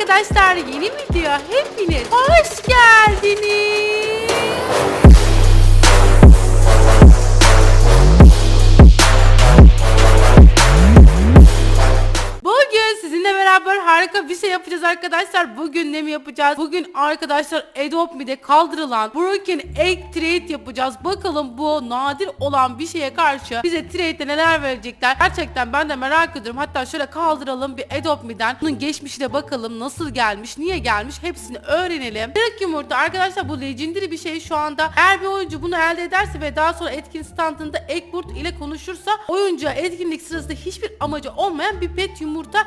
arkadaşlar yeni video hepiniz hoş geldiniz. Sizinle beraber harika bir şey yapacağız arkadaşlar. Bugün ne mi yapacağız? Bugün arkadaşlar Adopt Me'de kaldırılan Broken Egg Trade yapacağız. Bakalım bu nadir olan bir şeye karşı bize trade'de neler verecekler. Gerçekten ben de merak ediyorum. Hatta şöyle kaldıralım bir Adopt Me'den. Bunun geçmişine bakalım nasıl gelmiş, niye gelmiş hepsini öğrenelim. Kırık yumurta arkadaşlar bu legendary bir şey şu anda. Eğer bir oyuncu bunu elde ederse ve daha sonra etkin standında Eggburt ile konuşursa oyuncuya etkinlik sırasında hiçbir amacı olmayan bir pet yumurta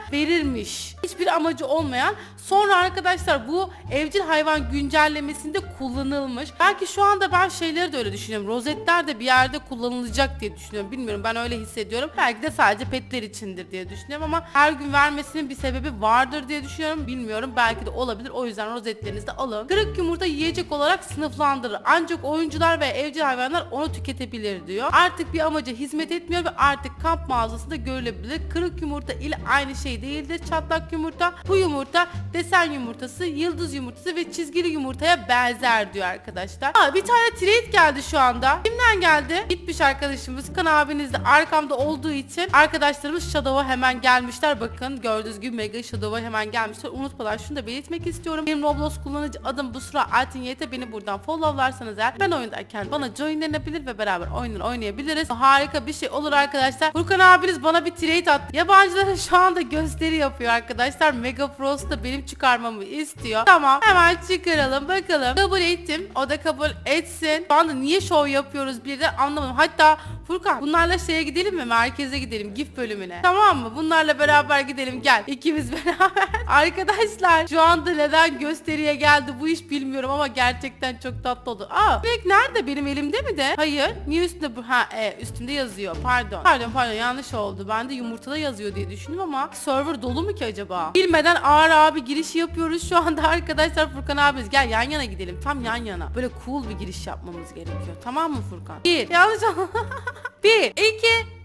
verirmiş. Hiçbir amacı olmayan. Sonra arkadaşlar bu evcil hayvan güncellemesinde kullanılmış. Belki şu anda ben şeyleri de öyle düşünüyorum. Rozetler de bir yerde kullanılacak diye düşünüyorum. Bilmiyorum ben öyle hissediyorum. Belki de sadece petler içindir diye düşünüyorum ama her gün vermesinin bir sebebi vardır diye düşünüyorum. Bilmiyorum. Belki de olabilir. O yüzden rozetlerinizi de alın. Kırık yumurta yiyecek olarak sınıflandırır. Ancak oyuncular ve evcil hayvanlar onu tüketebilir diyor. Artık bir amaca hizmet etmiyor ve artık kamp mağazasında görülebilir. Kırık yumurta ile aynı şey değildir. Çatlak yumurta bu yumurta desen yumurtası, yıldız yumurtası ve çizgili yumurtaya benzer diyor arkadaşlar. Aa, bir tane trade geldi şu anda. Kimden geldi? Gitmiş arkadaşımız. Kan abiniz de arkamda olduğu için arkadaşlarımız Shadow'a hemen gelmişler. Bakın gördüğünüz gibi Mega Shadow'a hemen gelmişler. Unutmadan şunu da belirtmek istiyorum. Benim Roblox kullanıcı adım bu sıra Altin YT. Beni buradan followlarsanız eğer ben oyundayken bana joinlenebilir ve beraber oyunları oynayabiliriz. Harika bir şey olur arkadaşlar. Furkan abiniz bana bir trade attı. Yabancılara şu anda gösteri yapıyor arkadaşlar. Mega Frost da benim çıkarmamı istiyor. Tamam hemen çıkaralım bakalım. Kabul ettim. O da kabul etsin. Şu anda niye şov yapıyoruz bir de anlamadım. Hatta Furkan bunlarla şeye gidelim mi? Merkeze gidelim. GIF bölümüne. Tamam mı? Bunlarla beraber gidelim. Gel. İkimiz beraber. Arkadaşlar şu anda neden gösteriye geldi bu iş bilmiyorum ama gerçekten çok tatlı oldu. Aa Direkt nerede? Benim elimde mi de? Hayır. Niye üstünde bu? Ha e, üstünde yazıyor. Pardon. Pardon pardon yanlış oldu. Ben de yumurtada yazıyor diye düşündüm ama server dolu mu ki acaba? Bilmeden ağır abi girişi yapıyoruz şu anda arkadaşlar Furkan abimiz. Gel yan yana gidelim. Tam yan yana. Böyle cool bir giriş yapmamız gerekiyor. Tamam mı Furkan? Bir. Yanlış oldu. Bir,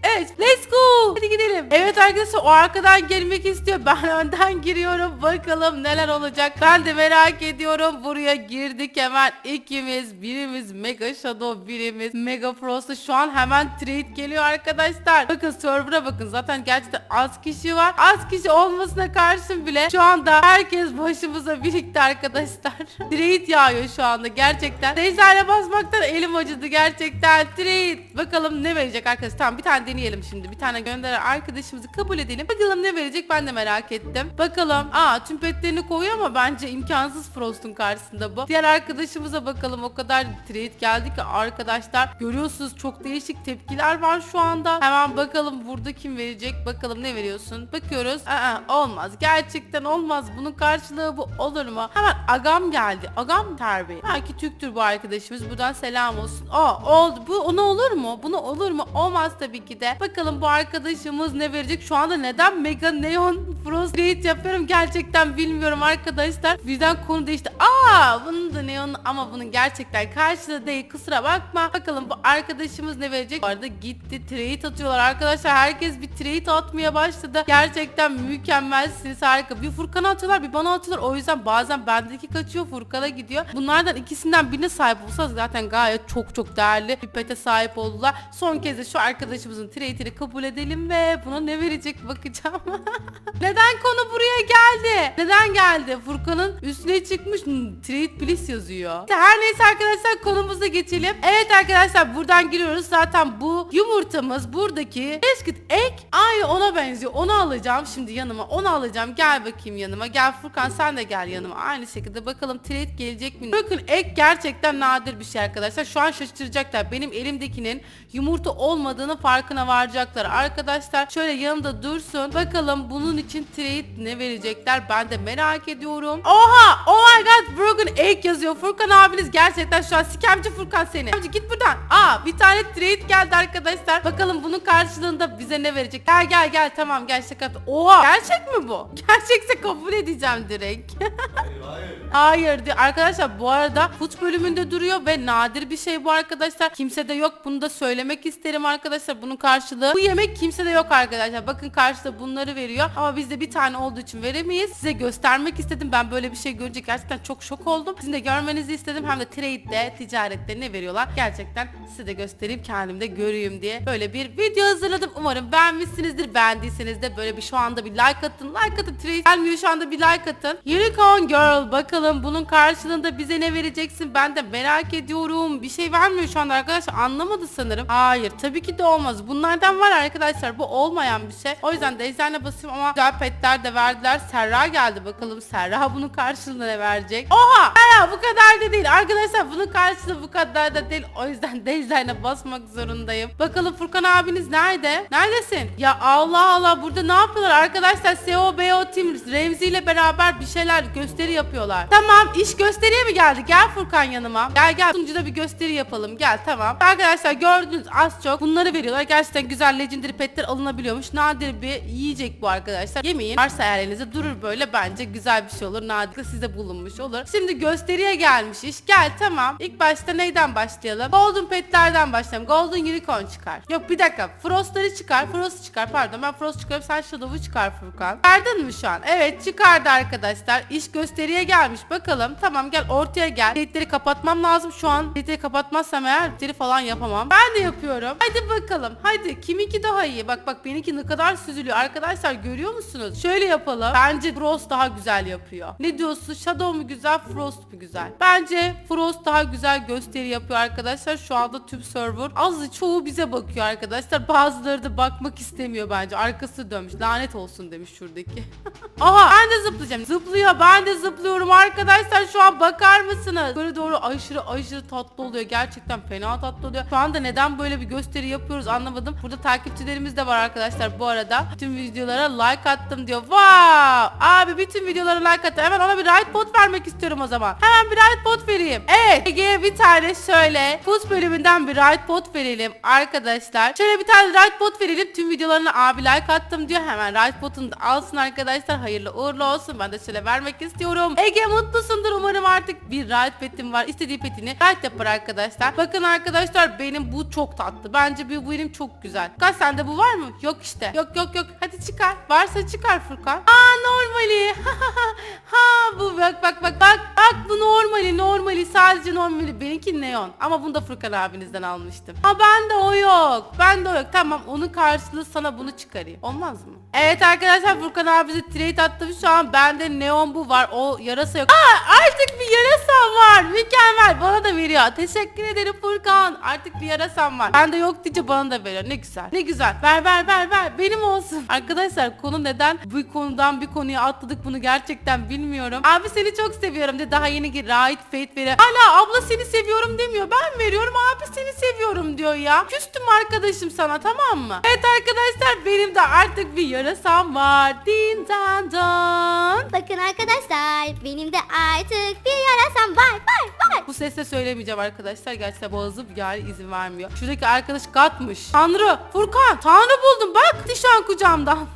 iki, üç. Let's go. Hadi gidelim. Evet arkadaşlar o arkadan gelmek istiyor. Ben önden giriyorum. Bakalım neler olacak. Ben de merak ediyorum. Buraya girdik hemen ikimiz. Birimiz Mega Shadow, birimiz Mega Frost'ta. Şu an hemen trade geliyor arkadaşlar. Bakın server'a bakın. Zaten gerçekten az kişi var. Az kişi olmasına karşın bile şu anda herkes başımıza birlikte arkadaşlar. trade yağıyor şu anda gerçekten. Teyzeyle basmaktan elim acıdı gerçekten. Trade. Bakalım ne verecek arkadaşlar. Tamam bir tane deneyelim şimdi. Bir tane gönderen arkadaşımızı kabul edelim. Bakalım ne verecek ben de merak ettim. Bakalım. Aa tüm petlerini koyuyor ama bence imkansız Frost'un karşısında bu. Diğer arkadaşımıza bakalım. O kadar trade geldi ki arkadaşlar. Görüyorsunuz çok değişik tepkiler var şu anda. Hemen bakalım burada kim verecek. Bakalım ne veriyorsun. Bakıyoruz. Aa olmaz. Gerçekten olmaz. Bunun karşılığı bu olur mu? Hemen agam geldi. Agam terbiye. Belki Türktür bu arkadaşımız. Buradan selam olsun. Aa oldu. Bu ona olur mu? Buna olur mu? Olmaz tabii ki de. Bakalım bu arkadaşımız ne verecek? Şu anda neden Mega Neon Frost Raid yapıyorum gerçekten bilmiyorum arkadaşlar. Birden konu değişti. Aa bunun da Neon ama bunun gerçekten karşılığı değil. Kusura bakma. Bakalım bu arkadaşımız ne verecek? Bu arada gitti trade atıyorlar arkadaşlar. Herkes bir trade atmaya başladı. Gerçekten mükemmelsiniz harika. Bir Furkan'a atıyorlar bir bana atıyorlar. O yüzden bazen bendeki kaçıyor Furkan'a gidiyor. Bunlardan ikisinden birine sahip olsa zaten gayet çok çok değerli bir pete sahip oldular. Son kez de şu arkadaşımızın trade'ini kabul edelim ve buna ne verecek bakacağım. Neden konu buraya geldi? Neden geldi? Furkan'ın üstüne çıkmış trade please yazıyor. Her neyse arkadaşlar konumuza geçelim. Evet arkadaşlar buradan giriyoruz. Zaten bu yumurtamız buradaki biscuit egg aynı ona benziyor. Onu alacağım şimdi yanıma. Onu alacağım. Gel bakayım yanıma. Gel Furkan sen de gel yanıma. Aynı şekilde bakalım trade gelecek mi? Bakın egg gerçekten nadir bir şey arkadaşlar. Şu an şaşıracaklar. Benim elimdekinin yumurta olmadığını farkına varacaklar. Arkadaşlar şöyle yanımda dursun. Bakalım bunun için trade ne verecekler? Ben de merak ediyorum. Oha! Oh my god! Broken egg yazıyor. Furkan abiniz gerçekten şu an sikemci Furkan seni. Sikemci git buradan. Aa bir tane trade geldi arkadaşlar. Bakalım bunun karşılığında bize ne verecek? Gel gel gel tamam gel şaka. Oha! Gerçek mi bu? Gerçekse kabul edeceğim direkt. Hayır diyor. Arkadaşlar bu arada Food bölümünde duruyor ve nadir bir şey bu arkadaşlar. Kimse de yok. Bunu da söylemek isterim arkadaşlar. Bunun karşılığı. Bu yemek kimse de yok arkadaşlar. Bakın karşıda bunları veriyor. Ama bizde bir tane olduğu için veremeyiz. size göstermek istedim. Ben böyle bir şey görünce gerçekten çok şok oldum. Sizin de görmenizi istedim. Hem de trade'de, ticarette ne veriyorlar? Gerçekten size de göstereyim kendimde göreyim diye böyle bir video hazırladım. Umarım beğenmişsinizdir. Beğendiyseniz de böyle bir şu anda bir like atın. Like atın. Trade gelmiyor şu anda bir like atın. Unicorn Girl bakalım bunun karşılığında bize ne vereceksin? Ben de merak ediyorum. Bir şey vermiyor şu anda arkadaşlar. Anlamadı sanırım. Hayır tabii ki de olmaz. Bunlardan var arkadaşlar. Bu olmayan bir şey. O yüzden de ejderle basayım ama güzel petler de verdiler. Serra geldi bakalım. Serra bunun karşılığında ne verecek? Oha! Serra bu kadar da değil. Arkadaşlar bunun karşılığı bu kadar da değil. O yüzden de ejderle basmak zorundayım. Bakalım Furkan abiniz nerede? Neredesin? Ya Allah Allah burada ne yapıyorlar? Arkadaşlar SEO Team Remzi ile beraber bir şeyler gösteri yapıyorlar. Tamam iş gösteriye mi geldi? Gel Furkan yanıma. Gel gel. Sunucuda bir gösteri yapalım. Gel tamam. Arkadaşlar gördünüz az çok bunları veriyorlar. Gerçekten güzel legendary petler alınabiliyormuş. Nadir bir yiyecek bu arkadaşlar. Yemeyin. Varsa eğer elinizde durur böyle bence güzel bir şey olur. Nadir size bulunmuş olur. Şimdi gösteriye gelmiş iş. Gel tamam. İlk başta neyden başlayalım? Golden petlerden başlayalım. Golden unicorn çıkar. Yok bir dakika. Frostları çıkar. Frost çıkar. Pardon ben Frost çıkarıp sen Shadow'u çıkar Furkan. Verdin mi şu an? Evet çıkardı arkadaşlar. İş gösteriye gelmiş. Bakalım. Tamam gel ortaya gel. Kilitleri kapatmam lazım. Şu an kilitleri kapatmazsam eğer kilitleri falan yapamam. Ben de yapıyorum. Hadi bakalım. Hadi kiminki daha iyi? Bak bak benimki ne kadar süzülüyor. Arkadaşlar görüyor musunuz? Şöyle yapalım. Bence Frost daha güzel yapıyor. Ne diyorsun? Shadow mu güzel? Frost mu güzel? Bence Frost daha güzel gösteri yapıyor arkadaşlar. Şu anda tüm server az çoğu bize bakıyor arkadaşlar. Bazıları da bakmak istemiyor bence. Arkası dönmüş. Lanet olsun demiş şuradaki. Aha ben de zıplayacağım. Zıplıyor. Ben de zıplıyorum arkadaşlar. Şu an bakar mısınız? Böyle doğru aşırı aşırı tatlı oluyor. Gerçekten fena tatlı oluyor. Şu anda neden böyle bir gösteri yapıyoruz anlamadım. Burada takipçilerimiz de var arkadaşlar bu arada. Tüm videolara like attım diyor. Wow! Abi bütün videolara like attım. Hemen ona bir right bot vermek istiyorum o zaman. Hemen bir right bot vereyim. Evet. Ege'ye bir tane şöyle Fuz bölümünden bir right bot verelim arkadaşlar. Şöyle bir tane right bot verelim. Tüm videolarına abi like attım diyor. Hemen right botunu da alsın arkadaşlar. Hayırlı uğurlu olsun. Ben de şöyle vermek istiyorum. Ege mutlusundur. Umarım artık bir right petim var. İstediği petini right yapar arkadaşlar. Bakın arkadaşlar benim bu çok tatlı. Bence bu benim çok güzel. Kaç sende bu var mı? Yok işte. Yok yok yok. Hadi çıkar. Varsa çıkar Furkan. Aa normali. ha bu bak bak bak bak. Bak bu normali normali sadece normali. Benimki neon. Ama bunu da Furkan abinizden almıştım. Ha bende o yok. Bende o yok. Tamam onun karşılığı sana bunu çıkarayım. Olmaz mı? Evet arkadaşlar Furkan abisi trade attım şu an. Bende neon bu var. O yarasa yok. Aa artık bir yarasam var. Mükemmel. Bana da veriyor. Teşekkür ederim Furkan. Artık bir yarasam var. Bende yok diyece bana da veriyor. Ne güzel. Ne güzel. Ver ver ver ver. Benim olsun. Arkadaşlar konu neden bu konudan bir konuya atladık bunu gerçekten bilmiyorum. Abi seni çok seviyorum de daha yeni ki Raid Fate veriyor. Hala abla seni seviyorum demiyor. Ben veriyorum abi seni seviyorum diyor ya. Küstüm arkadaşım sana tamam mı? Evet arkadaşlar benim de artık bir yarasam var. Din dan dan. Bakın arkadaşlar benim de artık bir yarasam var var var. Bu sesle söylemeyeceğim arkadaşlar. Gerçekten boğazım yani izin vermiyor. Şuradaki arkadaş Gat'mış. Tanrı, Furkan, Tanrı buldum bak. Şu an kucağımdan.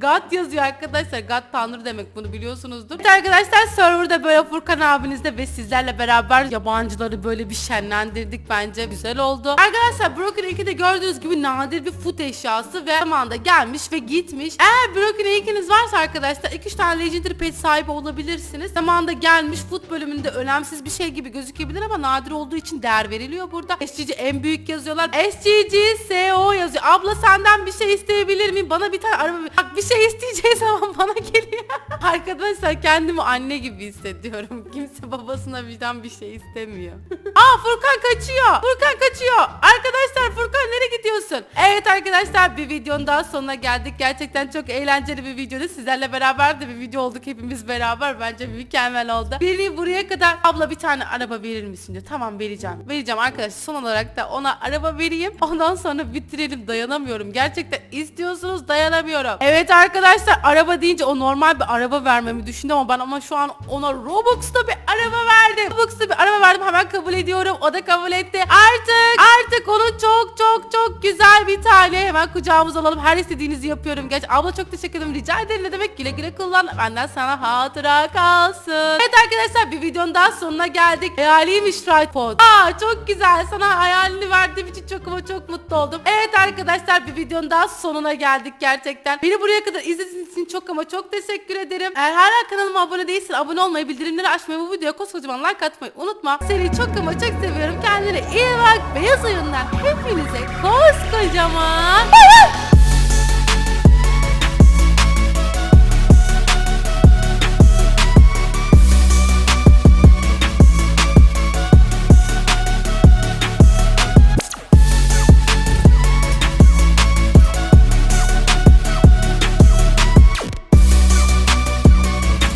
God yazıyor arkadaşlar. God Tanrı demek bunu biliyorsunuzdur. Evet arkadaşlar serverda böyle Furkan abinizle ve sizlerle beraber yabancıları böyle bir şenlendirdik bence. Güzel oldu. Arkadaşlar Broken 2'de gördüğünüz gibi nadir bir foot eşyası ve zamanda gelmiş ve gitmiş. Eğer Broken 2'niz varsa arkadaşlar 2-3 tane Legendary Pet sahibi olabilirsiniz. Zamanda gelmiş foot bölümünde önemsiz bir şey gibi gözükebilir ama nadir olduğu için değer veriliyor burada. SGG en büyük yazıyorlar. SGG SEO yazıyor. Abla senden bir şey isteyebilir miyim? Bana bir tane araba Bak bir şey isteyeceği zaman bana geliyor. Arkadaşlar kendimi anne gibi hissediyorum. Kimse babasına birden bir şey istemiyor. Aa Furkan kaçıyor. Furkan kaçıyor. Arkadaşlar Furkan nereye gidiyorsun? Evet arkadaşlar bir videonun daha sonuna geldik. Gerçekten çok eğlenceli bir videodu. Sizlerle beraber de bir video olduk hepimiz beraber. Bence mükemmel oldu. Beni buraya kadar abla bir tane araba verir misin diyor. Tamam vereceğim. Vereceğim arkadaşlar. Son olarak da ona araba vereyim. Ondan sonra bitirelim. Dayanamıyorum. Gerçekten istiyorsunuz dayanamıyorum. Evet arkadaşlar araba deyince o normal bir araba vermemi düşündü ama ben ama şu an ona Robux'ta bir araba verdim. Robux'ta bir araba verdim hemen kabul ediyorum. O da kabul etti. Artık artık onun çok çok çok güzel bir tane hemen kucağımıza alalım. Her istediğinizi yapıyorum. Geç abla çok teşekkür ederim. Rica ederim ne demek güle güle kullan. Benden sana hatıra kalsın. Evet arkadaşlar bir videonun daha sonuna geldik. Hayaliymiş tripod. Aa çok güzel. Sana hayalini verdiğim için çok ama çok mutlu oldum. Evet arkadaşlar bir videonun daha sonuna geldik gerçekten. Beni buraya kadar izlediğiniz için çok ama çok teşekkür ederim. Eğer hala kanalıma abone değilsen abone olmayı, bildirimleri açmayı, bu videoya koskocaman like atmayı unutma. Seni çok ama çok seviyorum. Kendine iyi bak. Beyaz oyundan hepinize koskocaman.